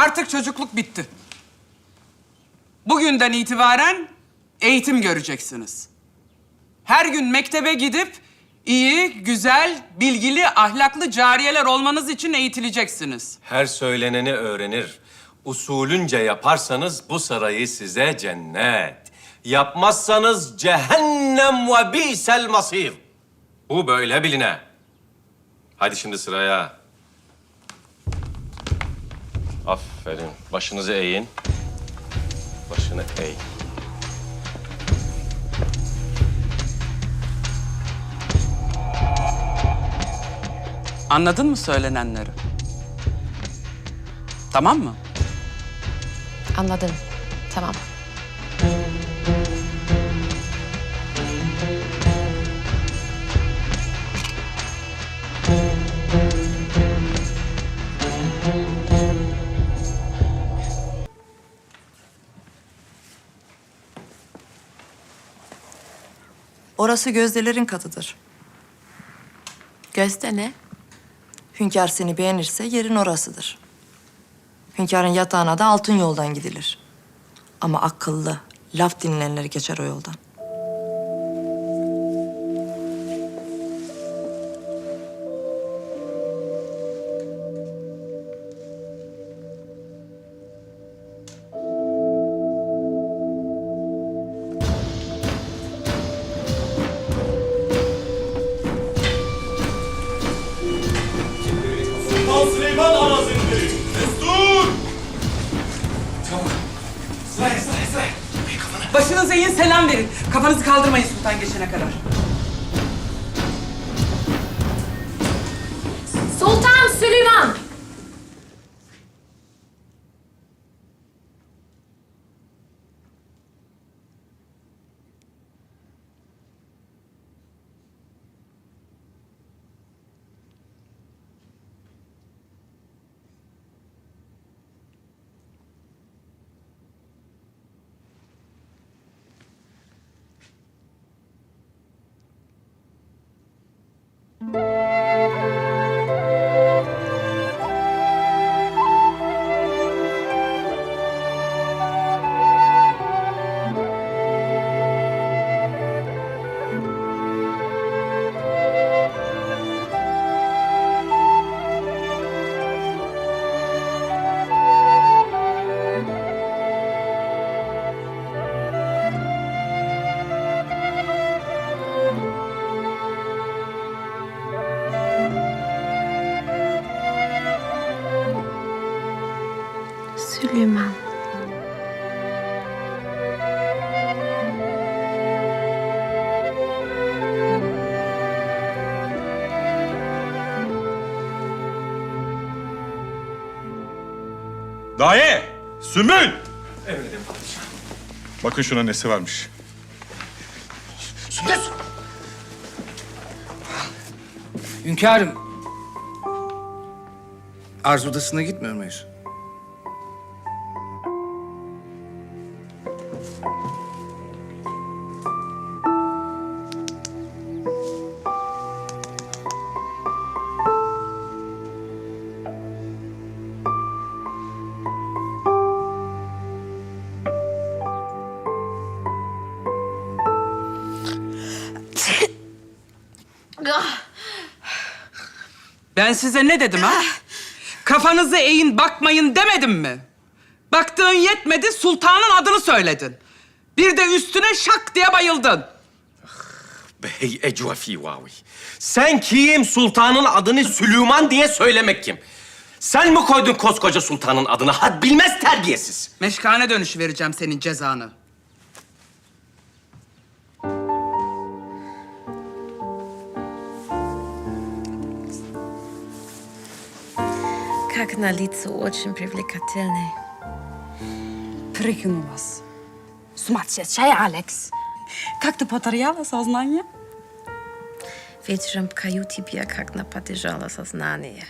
Artık çocukluk bitti. Bugünden itibaren eğitim göreceksiniz. Her gün mektebe gidip iyi, güzel, bilgili, ahlaklı cariyeler olmanız için eğitileceksiniz. Her söyleneni öğrenir. Usulünce yaparsanız bu sarayı size cennet. Yapmazsanız cehennem ve bi'sel masir. Bu böyle biline. Hadi şimdi sıraya. Aferin. Başınızı eğin. Başını eğ. Anladın mı söylenenleri? Tamam mı? Anladım. Tamam. Orası gözdelerin katıdır. Gözde ne? Hünkâr seni beğenirse yerin orasıdır. Hünkârın yatağına da altın yoldan gidilir. Ama akıllı, laf dinleyenler geçer o yoldan. Başınızı eğin, selam verin. Kafanızı kaldırmayın sultan geçene kadar. Süleyman. Daye! Sümbül! Bakın şuna nesi varmış. Hünkârım. Arzu odasına gitmiyor muyuz? Ben size ne dedim ha? Kafanızı eğin, bakmayın demedim mi? Baktığın yetmedi, sultanın adını söyledin. Bir de üstüne şak diye bayıldın. Bey ecvafi vavi. Sen kim sultanın adını Süleyman diye söylemek kim? Sen mi koydun koskoca sultanın adını? Had bilmez terbiyesiz. Meşkane dönüşü vereceğim senin cezanı. Как на лицо очень привлекательный. Прикину вас. Смачья чай, Алекс. Как ты потеряла сознание? Вечером в каюте я как наподержала сознание.